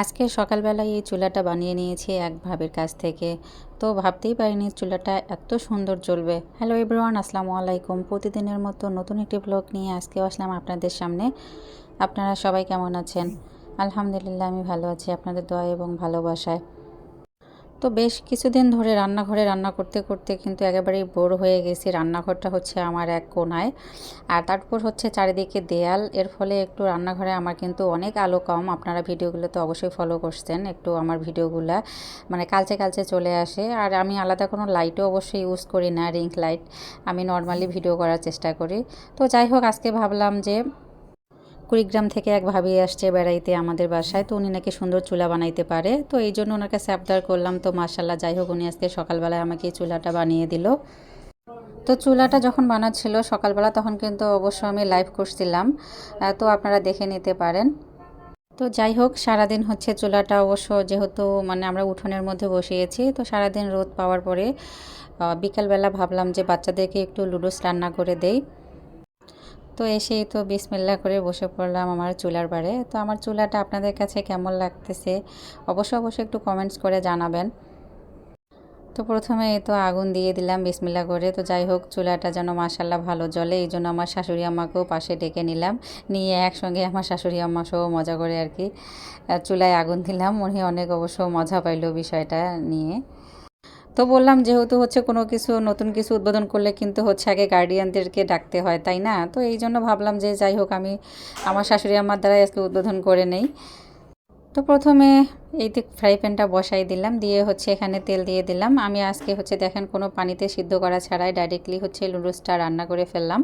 আজকে সকালবেলায় এই চুলাটা বানিয়ে নিয়েছি এক ভাবের কাছ থেকে। তো ভাবতেই পারিনি চুলাটা এত সুন্দর জ্বলবে। হ্যালো এভরিওয়ান আসসালামু আলাইকুম। প্রতিদিনের মতো নতুন একটি ব্লগ নিয়ে আজকেও আসলাম আপনাদের সামনে। আপনারা সবাই কেমন আছেন? আলহামদুলিল্লাহ, আমি ভালো আছি। আপনাদের দোয়া এবং ভালোবাসায়। তো বেশ কিছুদিন ধরে রান্নাঘরে রান্না করতে করতে কিন্তু একেবারেই বোর হয়ে গেছি। রান্নাঘরটা হচ্ছে আমার এক কোনায়। আর তারপর হচ্ছে চারিদিকে দেয়াল। এর ফলে একটু রান্নাঘরে আমার কিন্তু অনেক আলো কম। আপনারা ভিডিওগুলো তো অবশ্যই ফলো করছেন একটু আমার ভিডিওগুলো। মানে কালচে কালচে চলে আসে। আর আমি আলাদা কোনো লাইটও অবশ্যই ইউজ করি না রিং লাইট আমি নর্মালি ভিডিও করার চেষ্টা করি। তো যাই হোক, আজকে ভাবলাম যে কুড়িগ্রাম থেকে এক ভাবি আসছে বেড়াইতে আমাদের বাসায়, তো উনি নাকি সুন্দর চুলা বানাইতে পারে। তো এই জন্য ওনার কাছে আবদার করলাম, তো মাসাল্লাহ যাই হোক, উনি আজকে সকালবেলায় আমাকে চুলাটা বানিয়ে দিল। তো চুলাটা যখন বানাচ্ছিল সকালবেলা, তখন কিন্তু অবশ্য আমি লাইভ করছিলাম তো আপনারা দেখে নিতে পারেন। তো যাই হোক, সারাদিন হচ্ছে চুলাটা অবশ্য যেহেতু মানে আমরা উঠোনের মধ্যে বসিয়েছি, তো সারাদিন রোদ পাওয়ার পরে বিকালবেলা ভাবলাম যে বাচ্চাদেরকে একটু লুডোস রান্না করে দেই। তো এসেই তো বিসমিল্লা করে বসে পড়লাম আমার চুলার বারে। তো আমার চুলাটা আপনাদের কাছে কেমন লাগতেছে? অবশ্য অবশ্যই একটু কমেন্টস করে জানাবেন। তো প্রথমে তো আগুন দিয়ে দিলাম বিসমিল্লা করে। তো যাই হোক, চুলাটা যেন মাসাল্লাহ ভালো জলে এই জন্য আমার শাশুড়ি আম্মাকেও পাশে ডেকে নিলাম। নিয়ে একসঙ্গে আমার শাশুড়ি আম্মা সহ মজা করে আর কি চুলায় আগুন দিলাম। উনি অনেক অবশ্য মজা পাইলো বিষয়টা নিয়ে। তো বললাম যেহেতু হচ্ছে কোনো কিছু, নতুন কিছু উদ্বোধন করলে কিন্তু হচ্ছে আগে গার্ডিয়ানদেরকে ডাকতে হয়, তাই না? তো এই জন্য ভাবলাম যে যাই হোক, আমি আমার শাশুড়ি আমার দ্বারাই আজকে উদ্বোধন করে নেই। তো প্রথমে এই ফ্রাই প্যানটা বসাই দিলাম, দিয়ে হচ্ছে এখানে তেল দিয়ে দিলাম। আমি আজকে হচ্ছে দেখেন কোনো পানিতে সিদ্ধ করা ছাড়াই ডাইরেক্টলি হচ্ছে নুডলসটা রান্না করে ফেললাম।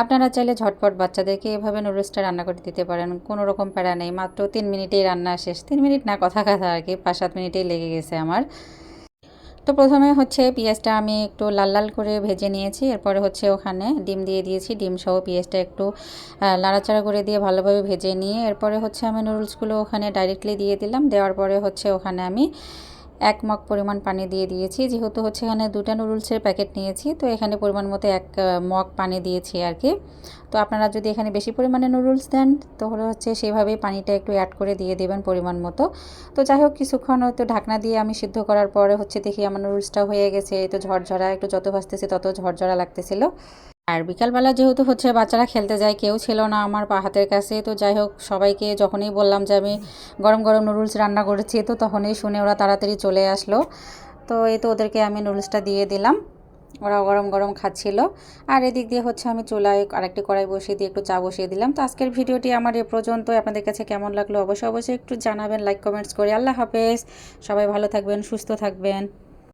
আপনারা চাইলে ঝটপট বাচ্চাদেরকে এভাবে নুডলসটা রান্না করে দিতে পারেন, কোনো রকম প্যারা নেই। মাত্র তিন মিনিটেই রান্না শেষ। তিন মিনিট না, কথা কথা আর কি, পাঁচ সাত মিনিটেই লেগে গেছে আমার। তো প্রথমে হচ্ছে পেঁয়াজটা আমি একটু লাল লাল করে ভেজে নিয়েছি। এরপরে হচ্ছে ওখানে ডিম দিয়ে দিয়েছি। ডিম সহ পেঁয়াজটা একটু লাড়াচাড়া করে দিয়ে ভালোভাবে ভেজে নিয়ে, এরপরে হচ্ছে আমি নুডলসগুলো ওখানে ডাইরেক্টলি দিয়ে দিলাম। দেওয়ার পরে হচ্ছে ওখানে আমি এক মগ পরিমাণ পানি দিয়ে দিয়েছি। যেহেতু হচ্ছে এখানে দুটা নুডলসের প্যাকেট নিয়েছি, তো এখানে পরিমাণ মতো এক মগ পানি দিয়েছি আর কি তো আপনারা যদি এখানে বেশি পরিমাণে নুডলস দেন, তাহলে হচ্ছে সেভাবেই পানিটা একটু অ্যাড করে দিয়ে দেবেন পরিমাণ মতো। তো যাই হোক, কিছুক্ষণ হয়তো ঢাকনা দিয়ে আমি সিদ্ধ করার পরে হচ্ছে দেখি আমার নুডলসটা হয়ে গেছে। এই তো ঝরঝরা, একটু যত ভাসতেছে তত ঝরঝরা লাগতেছিল। আর বিকালবেলা যেহেতু হচ্ছে বাচ্চারা খেলতে যায়, কেউ ছিল না আমার পা হাতের কাছে, তো যাই হোক সবাইকে যখনই বললাম যে আমি গরম গরম নুডলস রান্না করেছি, তো তখনই শুনে ওরা তাড়াতাড়ি চলে আসলো। তো এই তো ওদেরকে আমি নুডলসটা দিয়ে দিলাম ওরা গরম গরম খাচ্ছিল। আর এদিক দিয়ে হচ্ছে আমি চুলায় আরেকটি কড়াই বসিয়ে দিয়ে একটু চা বসিয়ে দিলাম। তো আজকের ভিডিওটি আমার এ পর্যন্ত আপনাদের কাছে কেমন লাগল অবশ্যই অবশ্যই একটু জানাবেন লাইক কমেন্টস করে। আল্লাহ হাফেজ। সবাই ভালো থাকবেন, সুস্থ থাকবেন।